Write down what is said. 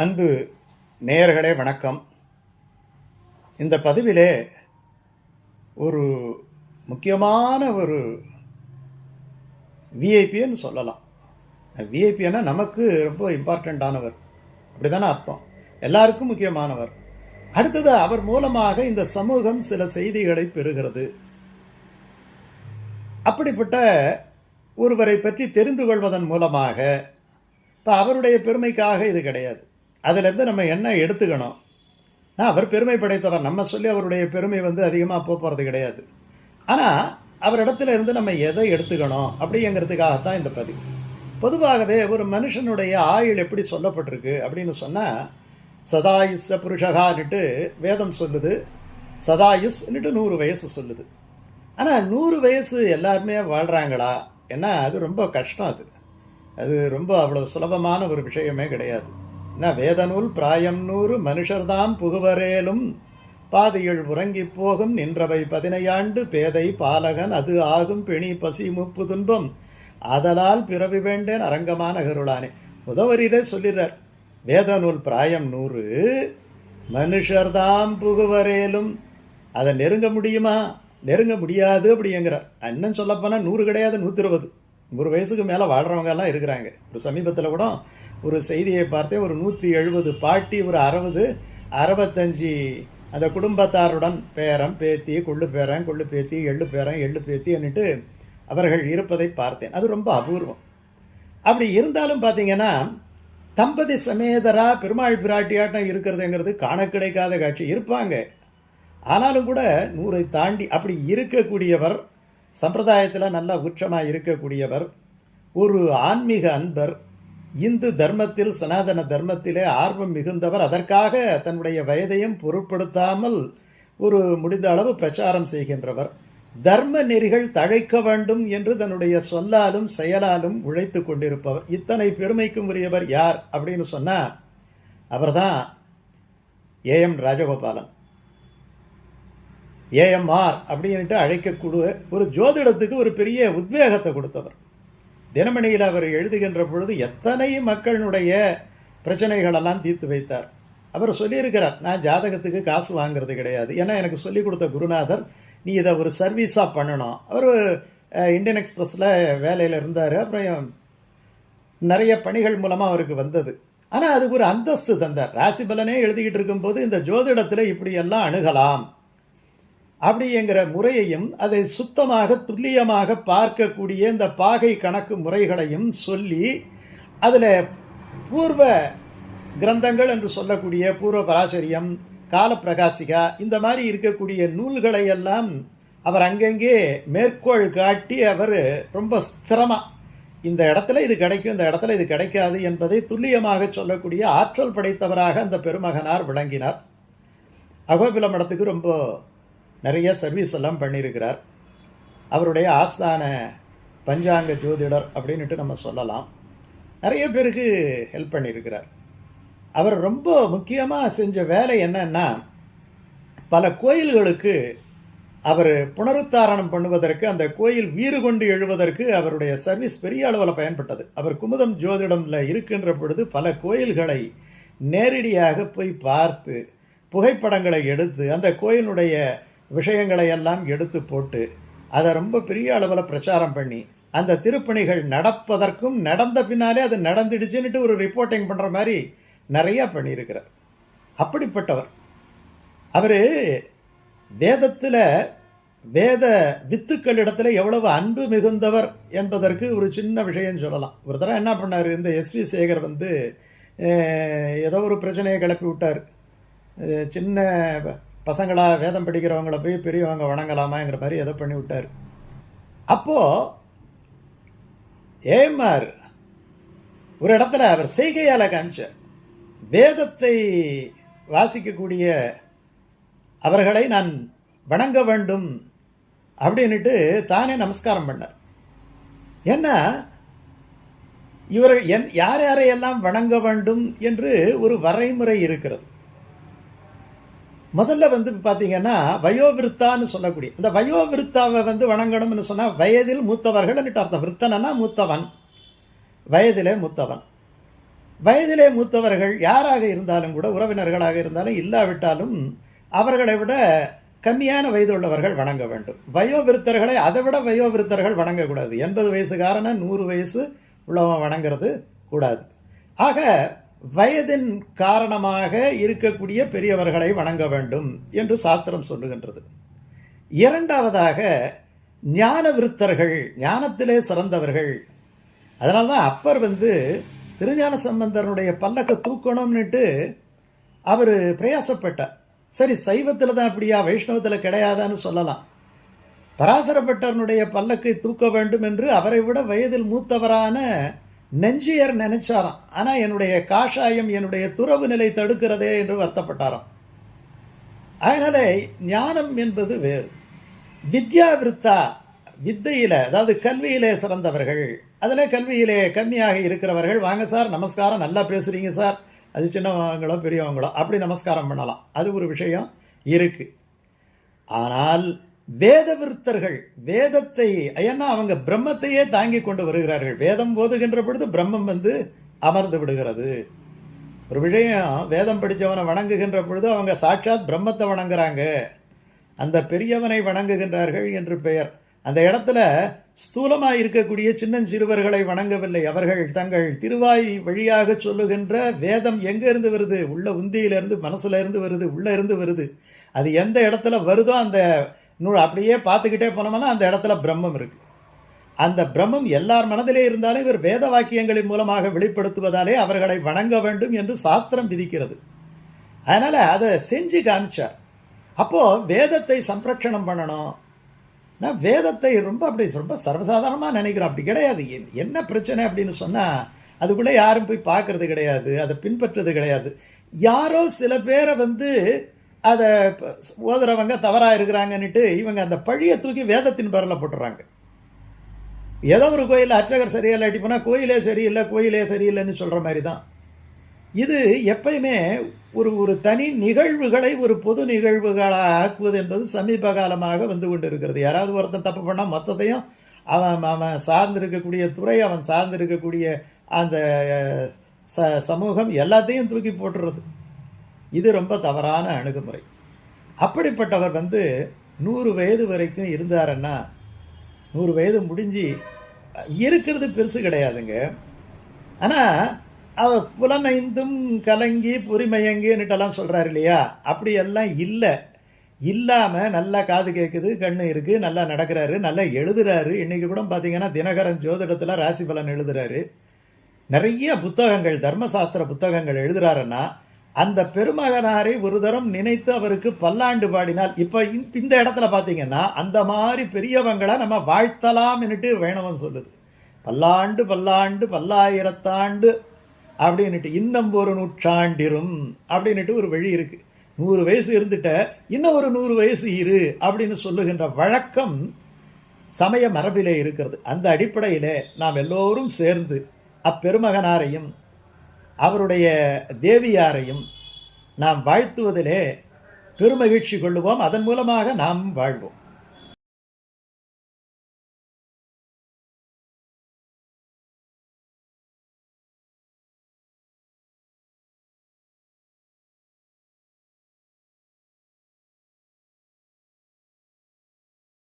அன்பு நேயர்களே வணக்கம். இந்த பதிவிலே ஒரு முக்கியமான ஒரு விஐபின்னு சொல்லலாம். விஐபின்னா நமக்கு ரொம்ப இம்பார்ட்டண்ட்டானவர் அப்படி தானே அர்த்தம். எல்லாருக்கும் முக்கியமானவர். அடுத்தது அவர் மூலமாக இந்த சமூகம் சில செய்திகளை பெறுகிறது. அப்படிப்பட்ட ஒருவரை பற்றி தெரிந்து கொள்வதன் மூலமாக இப்போ அவருடைய பெருமைக்காக இது கிடையாது. அதிலேருந்து நம்ம என்ன எடுத்துக்கணும்? நான் அவர் பெருமை படைத்தவர். நம்ம சொல்லி அவருடைய பெருமை வந்து அதிகமாக போகிறது கிடையாது. ஆனால் அவரிடத்துல இருந்து நம்ம எதை எடுத்துக்கணும் அப்படிங்கிறதுக்காகத்தான் இந்த பதிவு. பொதுவாகவே ஒரு மனுஷனுடைய ஆயுள் எப்படி சொல்லப்பட்டிருக்கு அப்படின்னு சொன்னால் சதாயுஷ புருஷகான்னுட்டு வேதம் சொல்லுது. சதாயுஷ்ன்னுட்டு நூறு வயசு சொல்லுது. ஆனால் நூறு வயசு எல்லாருமே வாழ்கிறாங்களா ஏன்னா அது ரொம்ப கஷ்டம் அது. அது ரொம்ப அவ்வளோ சுலபமான ஒரு விஷயமே கிடையாது. என்ன வேதநூல் பிராயம் நூறு மனுஷர்தாம் புகுவரேலும் பாதியுள் உறங்கி போகும் நின்றவை பதினையாண்டு பேதை பாலகன் அது ஆகும் பிணி பசி முப்பு துன்பம். ஆதலால் பிறவி வேண்டேன் அரங்கமான கருளானே முதவரிலே சொல்லிறார் வேதநூல் பிராயம் நூறு மனுஷர்தாம் புகுவரேலும். அதை நெருங்க முடியுமா? நெருங்க முடியாது அப்படிங்கிறார். அண்ணன் சொல்லப்போனால் நூறு கிடையாது நூற்றி இருபது. நூறு வயசுக்கு மேலே வாழ்கிறவங்க எல்லாம் இருக்கிறாங்க. ஒரு சமீபத்தில் கூட ஒரு செய்தியை பார்த்தேன். ஒரு நூற்றி எழுபது பாட்டி ஒரு அறுபது அறுபத்தஞ்சி அந்த குடும்பத்தாருடன் பேரன் பேத்தி கொள்ளு பேரன் கொள்ளு பேத்தி எள்ளு பேரன் எள்ளு பேத்தி என்னட்டு அவர்கள் இருப்பதை பார்த்தேன். அது ரொம்ப அபூர்வம். அப்படி இருந்தாலும் பார்த்தீங்கன்னா தம்பதி சமேதரா பெருமாள் பிராட்டியாட்டம் இருக்கிறதுங்கிறது காண கிடைக்காத காட்சி. இருப்பாங்க. ஆனாலும் கூட நூறை தாண்டி அப்படி இருக்கக்கூடியவர் சம்பிரதாயத்தில் நல்லா உச்சமாக இருக்கக்கூடியவர் ஒரு ஆன்மீக அன்பர் இந்து தர்மத்தில் சனாதன தர்மத்திலே ஆர்வம் மிகுந்தவர் அதற்காக தன்னுடைய வயதையும் பொருட்படுத்தாமல் ஒரு முடிந்த அளவு பிரச்சாரம் செய்கின்றவர். தர்ம நெறிகள் தழைக்க வேண்டும் என்று தன்னுடைய சொல்லாலும் செயலாலும் உழைத்து கொண்டிருப்பவர். இத்தனை பெருமைக்கும் உரியவர் யார் அப்படின்னு சொன்னால் அவர்தான் ஏஎம் ராஜகோபாலன். ஏஎம்ஆர் அப்படின்ட்டு அழைக்கக்கூடிய ஒரு ஜோதிடத்துக்கு ஒரு பெரிய உத்வேகத்தை கொடுத்தவர். தினமணியில் அவர் எழுதுகின்ற பொழுது எத்தனை மக்களுடைய பிரச்சனைகளெல்லாம் தீர்த்து வைத்தார். அவர் சொல்லியிருக்கிறார் நான் ஜாதகத்துக்கு காசு வாங்குறது கிடையாது. ஏன்னா எனக்கு சொல்லிக் கொடுத்த குருநாதர் நீ இதை ஒரு சர்வீஸாக பண்ணணும். அவர் இந்தியன் எக்ஸ்பிரஸில் வேலையில் இருந்தார். அப்புறம் நிறைய பணிகள் மூலமாக அவருக்கு வந்தது. ஆனால் அதுக்கு ஒரு அந்தஸ்து தந்தார். ராசி பலனே எழுதிக்கிட்டு இருக்கும்போது இந்த ஜோதிடத்தில் இப்படியெல்லாம் அணுகலாம். அப்படிங்கிற முறையையும் அதை சுத்தமாக துல்லியமாக பார்க்கக்கூடிய இந்த பாகை கணக்கு முறைகளையும் சொல்லி அதில் பூர்வ கிரந்தங்கள் என்று சொல்லக்கூடிய பூர்வ பராசரியம் காலப்பிரகாசிகா இந்த மாதிரி இருக்கக்கூடிய நூல்களை எல்லாம் அவர் அங்கங்கே மேற்கோள் காட்டி அவர் ரொம்ப ஸ்திரமாக இந்த இடத்துல இது கிடைக்கும் இந்த இடத்துல இது கிடைக்காது என்பதை துல்லியமாக சொல்லக்கூடிய ஆற்றல் படைத்தவராக அந்த பெருமகனார் விளங்கினார். அகோபில மடத்துக்கு ரொம்ப நிறைய சர்வீஸ் எல்லாம் பண்ணியிருக்கிறார். அவருடைய ஆஸ்தான பஞ்சாங்க ஜோதிடர் அப்படின்ட்டு நம்ம சொல்லலாம். நிறைய பேருக்கு ஹெல்ப் பண்ணியிருக்கிறார். அவர் ரொம்ப முக்கியமாக செஞ்ச வேலை என்னன்னா பல கோயில்களுக்கு அவர் புனருத்தாரணம் பண்ணுவதற்கு அந்த கோயில் வீறு கொண்டு எழுவதற்கு அவருடைய சர்வீஸ் பெரிய அளவில் பயன்பட்டது. அவர் குமுதம் ஜோதிடம்ல இருக்கின்ற பொழுது பல கோயில்களை நேரடியாக போய் பார்த்து புகைப்படங்களை எடுத்து அந்த கோயிலுடைய விஷயங்களை எல்லாம் எடுத்து போட்டு அதை ரொம்ப பெரிய அளவில் பிரச்சாரம் பண்ணி அந்த திருப்பணிகள் நடப்பதற்கும் நடந்த பின்னாலே அது நடந்துடுச்சுன்னுட்டு ஒரு ரிப்போர்ட்டிங் பண்ணுற மாதிரி நிறையா பண்ணியிருக்கிறார். அப்படிப்பட்டவர். அவர் வேதத்தில் வேத வித்துக்களிடத்தில் எவ்வளவு அன்பு மிகுந்தவர் என்பதற்கு ஒரு சின்ன விஷயம் சொல்லலாம். ஒரு தடவை என்ன பண்ணார் இந்த எஸ்வி சேகர் வந்து ஏதோ ஒரு பிரச்சனையை கிளப்பி விட்டார். சின்ன பசங்களா வேதம் படிக்கிறவங்கள போய் பெரியவங்க வணங்கலாமாங்கிற மாதிரி எதை பண்ணி விட்டார். அப்போது ஏமார் ஒரு இடத்துல அவர் செய்கையால் காமிச்சார் வேதத்தை வாசிக்கக்கூடிய அவர்களை நான் வணங்க வேண்டும் அப்படின்ட்டு தானே நமஸ்காரம் பண்ணார். ஏன்னா இவர் என் யார் யாரையெல்லாம் வணங்க வேண்டும் என்று ஒரு வரைமுறை இருக்கிறது. முதல்ல வந்து பார்த்தீங்கன்னா வயோவிருத்தான்னு சொல்லக்கூடிய இந்த வயோவிருத்தாவை வந்து வணங்கணும்னு சொன்னால் வயதில் மூத்தவர்கள்னுட்டு அர்த்தம். விருத்தனா மூத்தவன். வயதிலே மூத்தவன். வயதிலே மூத்தவர்கள் யாராக இருந்தாலும் கூட உறவினர்களாக இருந்தாலும் இல்லாவிட்டாலும் அவர்களை விட கம்மியான வயது உள்ளவர்கள் வணங்க வேண்டும். வயோவிருத்தர்களை அதை விட வயோவிருத்தர்கள் வணங்கக்கூடாது. எண்பது வயசுக்காரன நூறு வயசு உள்ளவன் வணங்குறது கூடாது. ஆக வயதின் காரணமாக இருக்கக்கூடிய பெரியவர்களை வணங்க வேண்டும் என்று சாஸ்திரம் சொல்லுகின்றது. இரண்டாவதாக ஞான விருத்தர்கள் ஞானத்திலே சிறந்தவர்கள். அதனால தான் அப்பர் வந்து திருஞான சம்பந்தருடைய பல்லக்கை தூக்கணும்னுட்டு அவர் பிரயாசப்பட்டார். சரி சைவத்தில் தான் அப்படியா வைஷ்ணவத்தில் கிடையாதான்னு சொல்லலாம். பராசரப்பட்டனுடைய பல்லக்கை தூக்க வேண்டும் என்று அவரை விட வயதில் மூத்தவரான நெஞ்சியர் நினைச்சாராம். ஆனால் என்னுடைய காஷாயம் என்னுடைய துறவு நிலை தடுக்கிறதே என்று வருத்தப்பட்டாராம். அதனால ஞானம் என்பது வேறு. வித்யா விருத்தா வித்தையில் அதாவது கல்வியிலே சிறந்தவர்கள். அதில் கல்வியிலே கம்மியாக இருக்கிறவர்கள். வாங்க சார் நமஸ்காரம் நல்லா பேசுகிறீங்க சார். அது சின்னவங்களோ பெரியவங்களோ அப்படி நமஸ்காரம் பண்ணலாம். அது ஒரு விஷயம் இருக்குது ஆனால் வேதவிருத்தர்கள் வேதத்தை ஏன்னா அவங்க பிரம்மத்தையே தாங்கி கொண்டு வருகிறார்கள். வேதம் போதுகின்ற பொழுது பிரம்மம் வந்து அமர்ந்து விடுகிறது. ஒரு விஷயம் வேதம் படித்தவனை வணங்குகின்ற பொழுது அவங்க சாட்சாத் பிரம்மத்தை வணங்குறாங்க. அந்த பெரியவனை வணங்குகின்றார்கள் என்று பெயர். அந்த இடத்துல ஸ்தூலமாக இருக்கக்கூடிய சின்னஞ்சிறுவர்களை வணங்கவில்லை. அவர்கள் தங்கள் திருவாய் வழியாக சொல்லுகின்ற வேதம் எங்கேருந்து வருது? உள்ள உந்தியிலிருந்து மனசுல இருந்து வருது உள்ளே இருந்து வருது. அது எந்த இடத்துல வருதோ அந்த இன்னொரு அப்படியே பார்த்துக்கிட்டே போனோம்னா அந்த இடத்துல பிரம்மம் இருக்குது அந்த பிரம்மம் எல்லார் மனதிலே இருந்தாலும் இவர் வேத வாக்கியங்களின் மூலமாக வெளிப்படுத்துவதாலே அவர்களை வணங்க வேண்டும் என்று சாஸ்திரம் விதிக்கிறது. அதனால் அதை செஞ்சு காமிச்சார். அப்போது வேதத்தை சம்ரக்ஷணம் பண்ணணும். நான் வேதத்தை ரொம்ப அப்படி ரொம்ப சர்வசாதாரணமாக நினைக்கிறோம் அப்படி கிடையாது. என்- என்ன பிரச்சனை அப்படின்னு சொன்னால் அதுக்குள்ளே யாரும் போய் பார்க்கறது கிடையாது. அதை பின்பற்றுறது கிடையாது. யாரோ சில பேரை வந்து அதை ஓதுறவங்க தவறாக இருக்கிறாங்கன்னுட்டு இவங்க அந்த பழியை தூக்கி வேதத்தின் பேரில் போட்டுறாங்க. ஏதோ ஒரு கோயிலில் அர்ச்சகர் சரியில்லாட்டி போனால் கோயிலே சரியில்லை கோயிலே சரியில்லைன்னு சொல்கிற மாதிரி தான் இது எப்பயுமே ஒரு ஒரு தனி நிகழ்வுகளை ஒரு பொது நிகழ்வுகளாக ஆக்குவது என்பது சமீப காலமாக வந்து கொண்டு இருக்கிறது யாராவது ஒருத்தன் தப்பு பண்ணால் மொத்தத்தையும் அவன் அவன் சார்ந்திருக்கக்கூடிய துறை அவன் சார்ந்திருக்கக்கூடிய அந்த ச சமூகம் எல்லாத்தையும் தூக்கி போட்டுறது. இது ரொம்ப தவறான அணுகுமுறை. அப்படிப்பட்டவர் வந்து நூறு வயது வரைக்கும் இருந்தாருன்னா நூறு வயது முடிஞ்சு இருக்கிறது பெருசு கிடையாதுங்க. ஆனால் அவர் புலனைந்தும் கலங்கி பொறிமயங்கின்னுட்டெல்லாம் சொல்கிறாரு இல்லையா? அப்படியெல்லாம் இல்லை. இல்லாமல் நல்லா காது கேட்குது கண்ணு இருக்குது நல்லா நடக்கிறாரு நல்லா எழுதுறாரு. இன்றைக்கி கூட பார்த்தீங்கன்னா தினகரன் ஜோதிடத்தில் ராசி பலன் எழுதுறாரு. நிறைய புத்தகங்கள் தர்மசாஸ்திர புத்தகங்கள் எழுதுறாருன்னா அந்த பெருமகனாரை ஒரு தரம் நினைத்து அவருக்கு பல்லாண்டு பாடினால் இப்போ இந்த இடத்துல பார்த்தீங்கன்னா அந்த மாதிரி பெரியவங்களை நம்ம வாழ்த்தலாம்னுட்டு வேணவன் சொல்லுது. பல்லாண்டு பல்லாண்டு பல்லாயிரத்தாண்டு அப்படின்னுட்டு இன்னும் ஒரு நூற்றாண்டிரும் அப்படின்னுட்டு ஒரு வழி இருக்குது நூறு வயசு இருந்துட்ட இன்னும் ஒரு நூறு வயசு இரு அப்படின்னு சொல்லுகின்ற வழக்கம் சமய மரபிலே இருக்கிறது. அந்த அடிப்படையிலே நாம் எல்லோரும் சேர்ந்து அப்பெருமகனாரையும் அவருடைய தேவியாரையும் நாம் வாழ்த்துவதிலே பெருமகிழ்ச்சி கொள்ளுவோம். அதன் மூலமாக நாம் வாழ்வோம்.